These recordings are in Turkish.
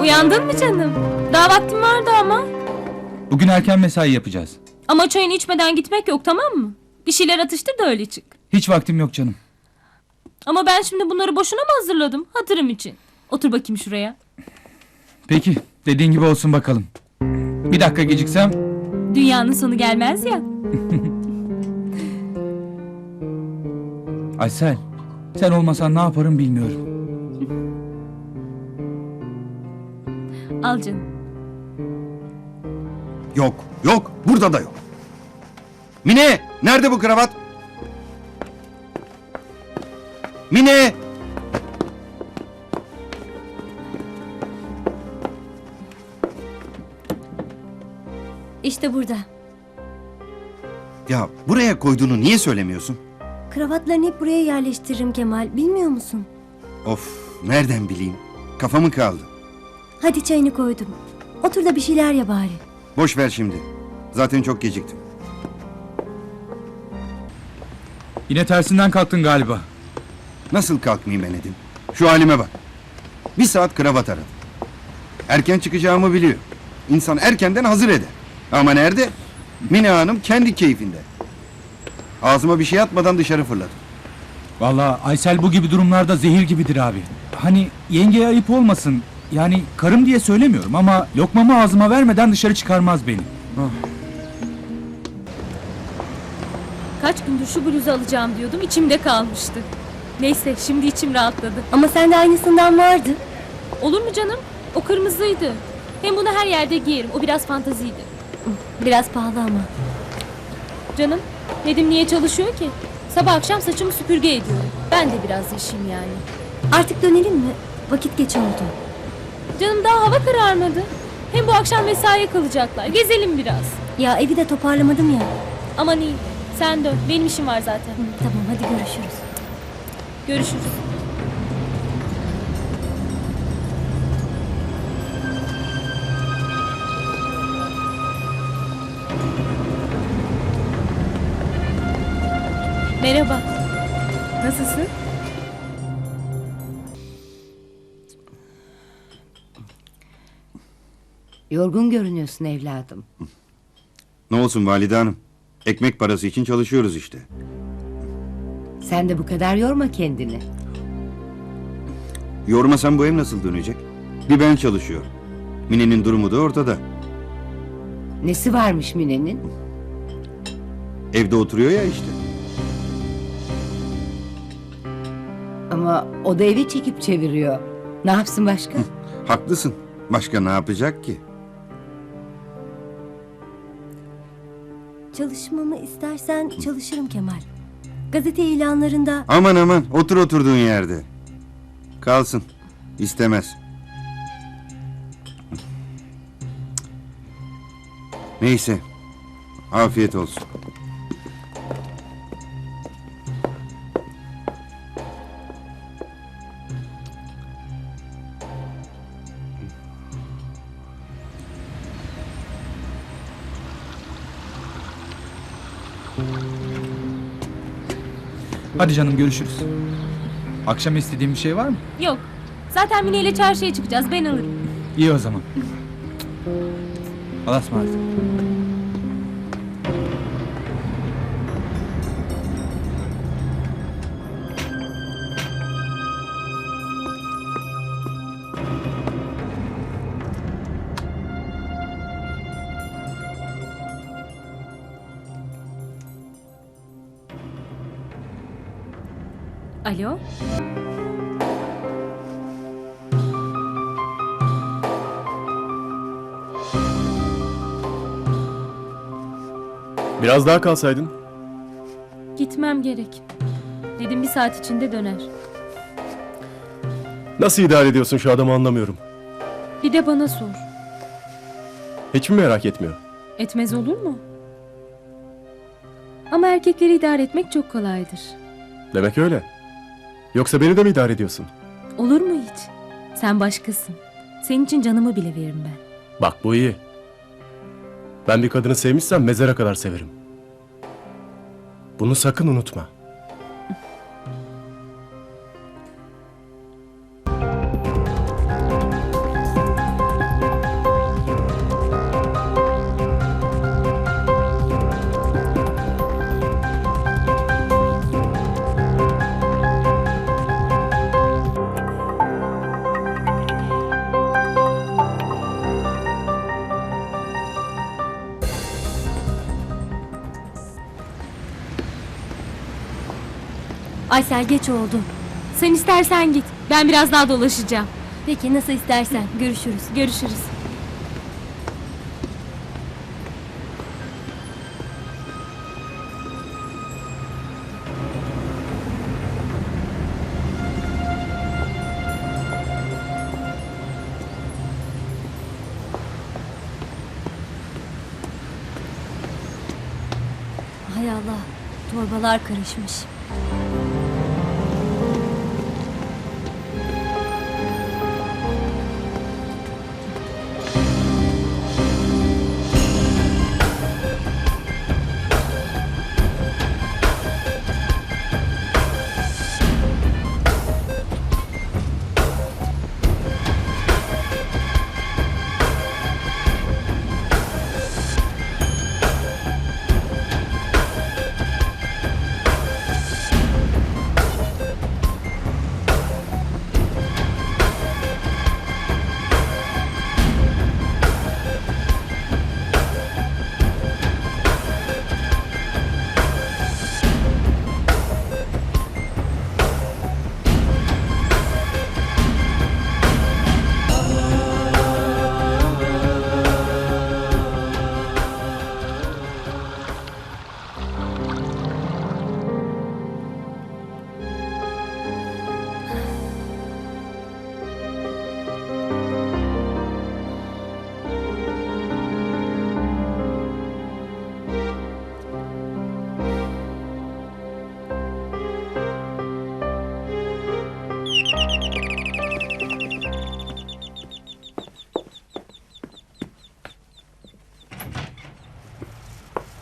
Uyandın mı canım? Daha vaktim vardı ama. Bugün erken mesai yapacağız. Ama çayını içmeden gitmek yok tamam mı? Bir şeyler atıştır da öyle çık. Hiç vaktim yok canım. Ama ben şimdi bunları boşuna mı hazırladım? Hatırım için. Otur bakayım şuraya. Peki, dediğin gibi olsun bakalım. Bir dakika geciksem Dünyanın sonu gelmez ya. Aysel, sen olmasan ne yaparım bilmiyorum. Al canım. Yok, yok. Burada da yok. Mine, nerede bu kravat? Mine! İşte burada. Ya buraya koyduğunu niye söylemiyorsun? Kravatlarını hep buraya yerleştiririm Kemal. Bilmiyor musun? Of, nereden bileyim? Kafamı kaldı. Hadi çayını koydum. Otur da bir şeyler ya bari. Boş ver şimdi. Zaten çok geciktim. Yine tersinden kalktın galiba. Nasıl kalkmayayım ben Nedim? Şu halime bak. Bir saat kravat aradım. Erken çıkacağımı biliyor. İnsan erkenden hazır eder. Ama nerede? Mine Hanım kendi keyfinde. Ağzıma bir şey atmadan dışarı fırladı. Vallahi Aysel bu gibi durumlarda zehir gibidir abi. Hani yengeye ayıp olmasın. Yani karım diye söylemiyorum ama lokmamı ağzıma vermeden dışarı çıkarmaz beni. Kaç gündür şu bluzu alacağım diyordum. içimde kalmıştı. Neyse şimdi içim rahatladı. Ama sende aynısından vardı. Olur mu canım? O kırmızıydı. Hem bunu her yerde giyerim. O biraz fantaziydi. Biraz pahalı ama. Canım Nedim niye çalışıyor ki? Sabah akşam saçımı süpürge ediyorum. Ben de biraz yaşayayım yani. Artık dönelim mi? Vakit geç oldu. Canım daha hava kararmadı. Hem bu akşam mesaiye kalacaklar. Gezelim biraz. Ya evi de toparlamadım ya. Aman iyi. Sen dön. Benim işim var zaten. Hı, Tamam hadi görüşürüz. Görüşürüz. Merhaba. Nasılsın? Yorgun görünüyorsun evladım. Ne olsun valide hanım? Ekmek parası için çalışıyoruz işte. Sen de bu kadar yorma kendini. Yormasam bu ev nasıl dönecek? Bir ben çalışıyor. Mine'nin durumu da ortada. Nesi varmış Mine'nin? Evde oturuyor ya işte. Ama o da evi çekip çeviriyor. Ne yapsın başka? Haklısın. Başka ne yapacak ki? Çalışmamı istersen çalışırım Kemal. Gazete ilanlarında Aman aman otur oturduğun yerde. Kalsın. İstemez. Neyse. Afiyet olsun. Hadi canım görüşürüz. Akşam istediğin bir şey var mı? Yok. Zaten Mine ile çarşıya çıkacağız. Ben alırım. İyi o zaman. Allah'a ısmarladık. Alo? Biraz daha kalsaydın. Gitmem gerek. Dedim bir saat içinde döner. Nasıl idare ediyorsun şu adamı anlamıyorum. Bir de bana sor. Hiç mi merak etmiyor? Etmez olur mu? Ama erkekleri idare etmek çok kolaydır. Demek öyle. Yoksa beni de mi idare ediyorsun? Olur mu hiç? Sen başkasın. Senin için canımı bile veririm ben. Bak bu iyi. Ben bir kadını sevmişsem mezara kadar severim. Bunu sakın unutma. Aysel geç oldu. Sen istersen git. Ben biraz daha dolaşacağım. Peki nasıl istersen. Görüşürüz. Görüşürüz. Hay Allah. Torbalar karışmış.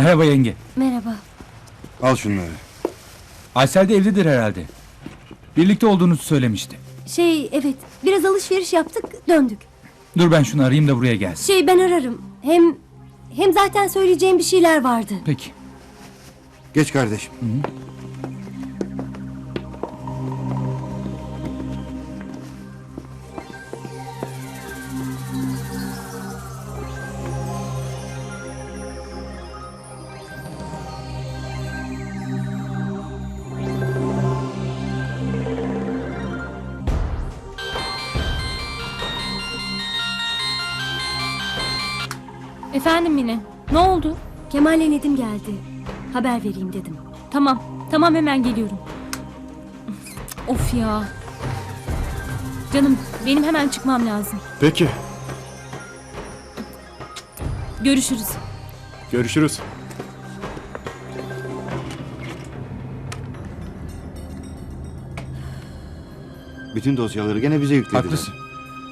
Merhaba yenge. Merhaba. Al şunları. Aysel de evdedir herhalde. Birlikte olduğunuzu söylemişti. Şey evet biraz alışveriş yaptık döndük. Dur ben şunu arayayım da buraya gelsin. Şey ben ararım. Hem hem zaten söyleyeceğim bir şeyler vardı. Peki. Geç kardeşim. Efendim Mine. Ne oldu? Kemal'le Nedim geldi. Haber vereyim dedim. Tamam. Tamam hemen geliyorum. Of ya. Canım benim hemen çıkmam lazım. Peki. Görüşürüz. Görüşürüz. Bütün dosyaları gene bize yüklediler. Haklısın.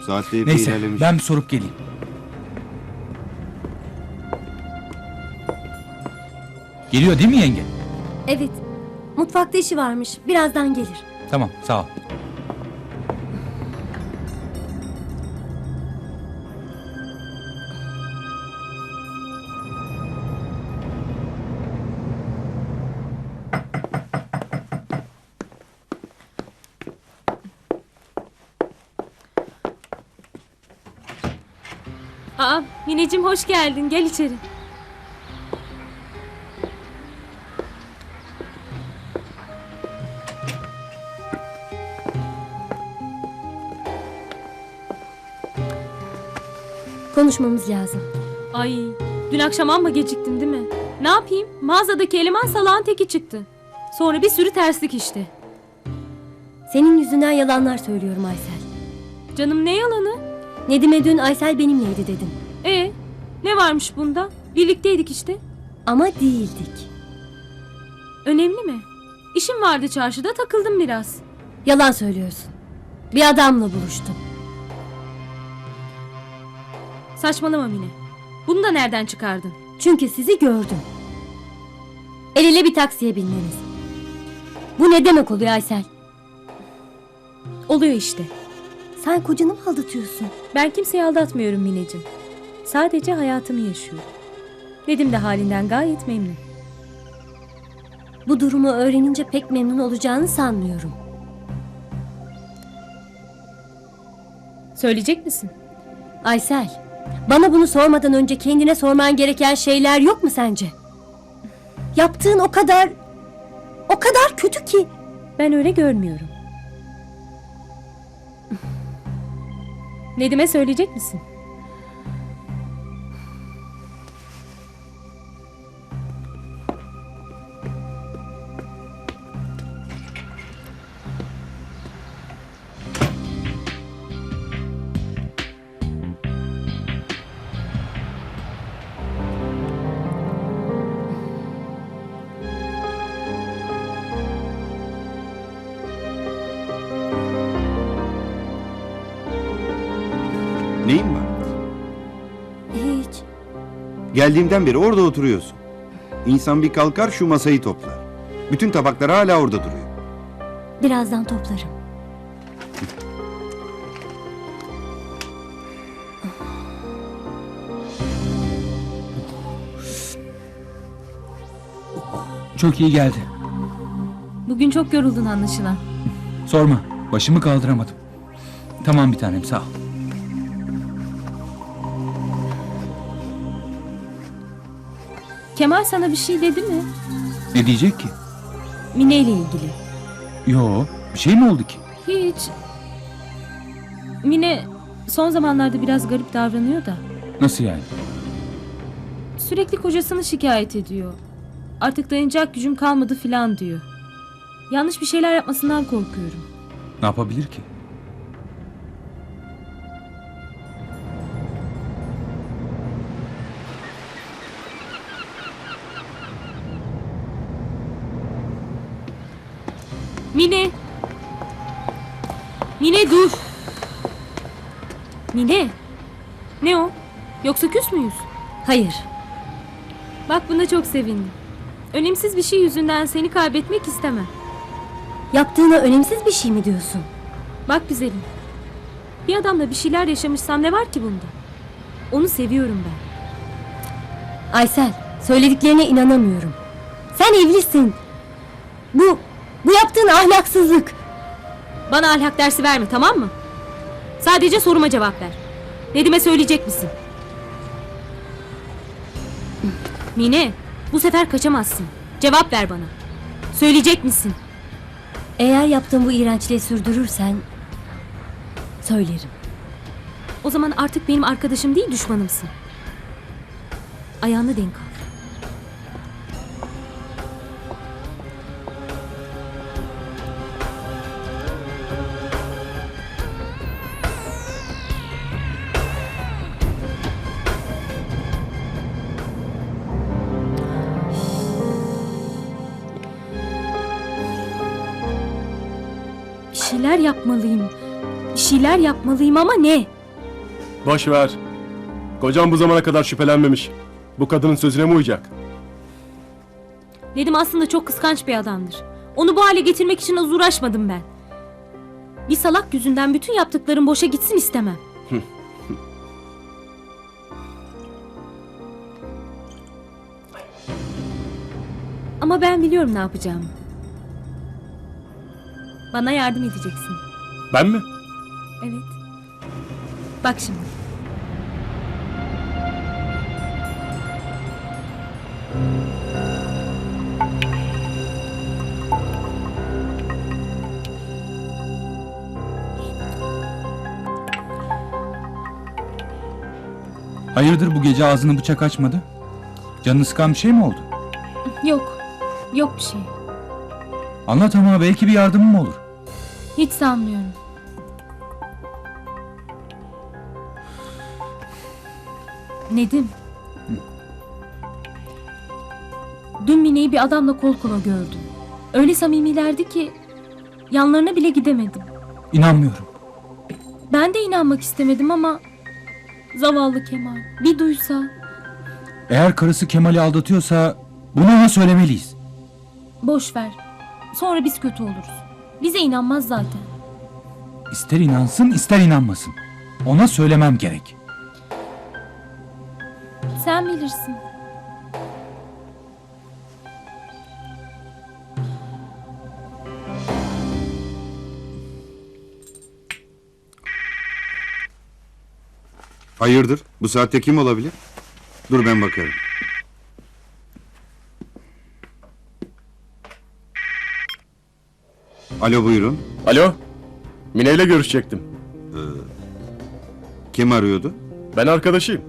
Saatte epey Neyse ilerlemiş. ben bir sorup geleyim. Geliyor değil mi yenge? Evet. Mutfakta işi varmış. Birazdan gelir. Tamam sağ ol. Aa Mineciğim hoş geldin. Gel içeri. Konuşmamız lazım. Ay dün akşam amma geciktin değil mi? Ne yapayım? Mağazadaki eleman salağın teki çıktı. Sonra bir sürü terslik işte. Senin yüzünden yalanlar söylüyorum Aysel. Canım ne yalanı? Nedim'e dün Aysel benimleydi dedim. E ne varmış bunda? Birlikteydik işte. Ama değildik. Önemli mi? İşim vardı çarşıda takıldım biraz. Yalan söylüyorsun. Bir adamla buluştum. Saçmalama Mine. Bunu da nereden çıkardın? Çünkü sizi gördüm. El ele bir taksiye bindiniz. Bu ne demek oluyor Aysel? Oluyor işte. Sen kocanı mı aldatıyorsun? Ben kimseyi aldatmıyorum Mineciğim. Sadece hayatımı yaşıyorum. Nedim de halinden gayet memnun. Bu durumu öğrenince pek memnun olacağını sanmıyorum. Söyleyecek misin? Aysel, bana bunu sormadan önce kendine sorman gereken şeyler yok mu sence? Yaptığın o kadar... O kadar kötü ki. Ben öyle görmüyorum. Nedim'e söyleyecek misin? Geldiğimden beri orada oturuyorsun. İnsan bir kalkar şu masayı toplar. Bütün tabaklar hala orada duruyor. Birazdan toplarım. Çok iyi geldi. Bugün çok yoruldun anlaşılan. Sorma. Başımı kaldıramadım. Tamam bir tanem sağ ol. Kemal sana bir şey dedi mi? Ne diyecek ki? Mine ile ilgili. Yo, bir şey mi oldu ki? Hiç. Mine son zamanlarda biraz garip davranıyor da. Nasıl yani? Sürekli kocasını şikayet ediyor. Artık dayanacak gücüm kalmadı filan diyor. Yanlış bir şeyler yapmasından korkuyorum. Ne yapabilir ki? Mine! Mine dur! Mine! Ne o? Yoksa küs müyüz? Hayır. Bak buna çok sevindim. Önemsiz bir şey yüzünden seni kaybetmek istemem. Yaptığına önemsiz bir şey mi diyorsun? Bak güzelim. Bir adamla bir şeyler yaşamışsam ne var ki bunda? Onu seviyorum ben. Aysel, söylediklerine inanamıyorum. Sen evlisin. Bu, bu yaptığın ahlaksızlık. Bana ahlak dersi verme tamam mı? Sadece soruma cevap ver. Nedim'e söyleyecek misin? Mine, bu sefer kaçamazsın. Cevap ver bana. Söyleyecek misin? Eğer yaptığın bu iğrençliği sürdürürsen... Söylerim. O zaman artık benim arkadaşım değil düşmanımsın. Ayağını denk al. Şeyler yapmalıyım. Bir şeyler yapmalıyım ama ne? Boş ver. Kocam bu zamana kadar şüphelenmemiş. Bu kadının sözüne mi uyacak? Nedim aslında çok kıskanç bir adamdır. Onu bu hale getirmek için az uğraşmadım ben. Bir salak yüzünden bütün yaptıklarım boşa gitsin istemem. Ama ben biliyorum ne yapacağımı. Bana yardım edeceksin. Ben mi? Evet. Bak şimdi. Hayırdır bu gece ağzını bıçak açmadı? Canını sıkan bir şey mi oldu? Yok. Yok bir şey. Anlat ama belki bir yardımım olur. Hiç sanmıyorum. Nedim. Dün Mine'yi bir adamla kol kola gördüm. Öyle samimilerdi ki yanlarına bile gidemedim. İnanmıyorum. Ben de inanmak istemedim ama zavallı Kemal bir duysa Eğer karısı Kemal'i aldatıyorsa bunu ona söylemeliyiz. boş ver. Sonra biz kötü oluruz. Bize inanmaz zaten. İster inansın ister inanmasın. Ona söylemem gerek. Sen bilirsin. Hayırdır? Bu saatte kim olabilir? Dur ben bakarım. Alo buyurun. Alo? Mine ile görüşecektim. Kim arıyordu? Ben arkadaşıyım.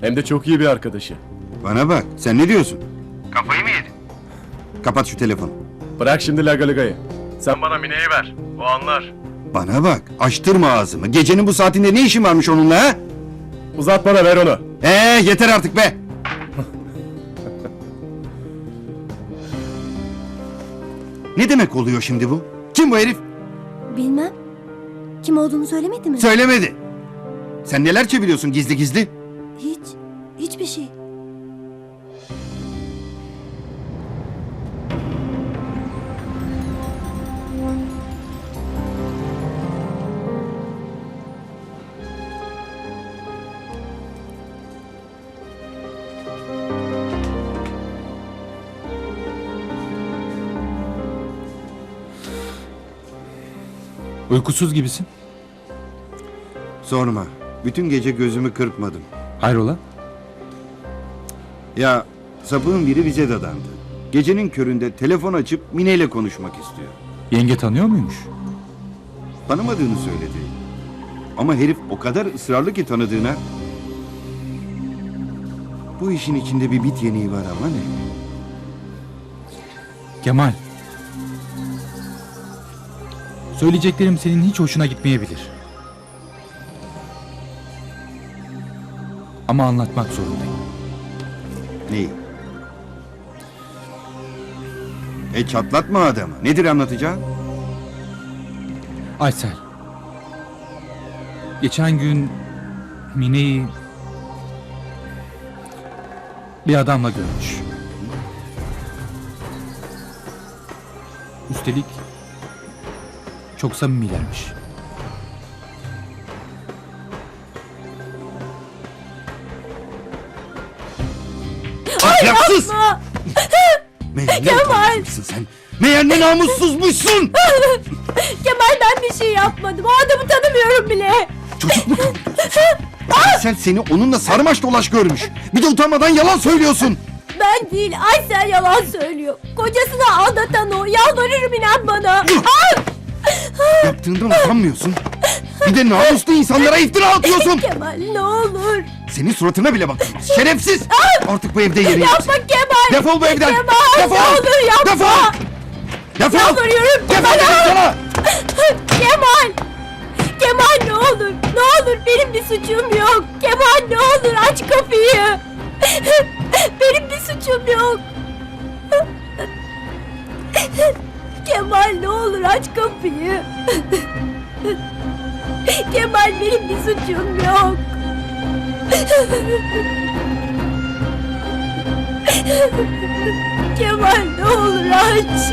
Hem de çok iyi bir arkadaşı. Bana bak. Sen ne diyorsun? Kafayı mı yedin? Kapat şu telefonu. Bırak şimdi lagaligayı. Sen bana Mine'yi ver. O anlar. Bana bak. Açtırma ağzımı. Gecenin bu saatinde ne işin varmış onunla ha? Uzat bana ver onu. Ee yeter artık be. ne demek oluyor şimdi bu? Kim bu herif? Bilmem. Kim olduğunu söylemedi mi? Söylemedi. Sen neler çeviriyorsun gizli gizli? Hiç. Uykusuz gibisin. Sorma. Bütün gece gözümü kırpmadım. Hayrola? Ya sapığın biri bize dadandı. Gecenin köründe telefon açıp Mine ile konuşmak istiyor. Yenge tanıyor muymuş? Tanımadığını söyledi. Ama herif o kadar ısrarlı ki tanıdığına. Bu işin içinde bir bit yeniği var ama ne? Kemal. Söyleyeceklerim senin hiç hoşuna gitmeyebilir. Ama anlatmak zorundayım. Neyi? E çatlatma adamı. Nedir anlatacağın? Aysel. Geçen gün Mine'yi bir adamla görmüş. Üstelik çok samimilermiş. Ahlaksız! Meğer ne utanmazmışsın sen? Meğer ne namussuzmuşsun! Kemal ben bir şey yapmadım. O adamı tanımıyorum bile. Çocuk mu kandırıyorsun sen? Aysel seni onunla sarmaş dolaş görmüş. Bir de utanmadan yalan söylüyorsun. Ben değil Aysel yalan söylüyor. Kocasını aldatan o. Yalvarırım inan bana. Yaptığından utanmıyorsun. Bir de namuslu insanlara iftira atıyorsun. Kemal ne olur. Senin suratına bile bakılmaz. Şerefsiz! Artık bu evde yerin yok. Yapma Kemal. Defol bu evden! Kemal Defol! ne olur yapma. Defol! Defol! Yalvarıyorum Defol Kemal. dedim sana! Kemal. Kemal ne olur. Ne olur benim bir suçum yok. Kemal ne olur aç kapıyı. benim bir suçum yok. Kemal ne olur aç kapıyı. Kemal benim bir suçum yok. Kemal ne olur aç.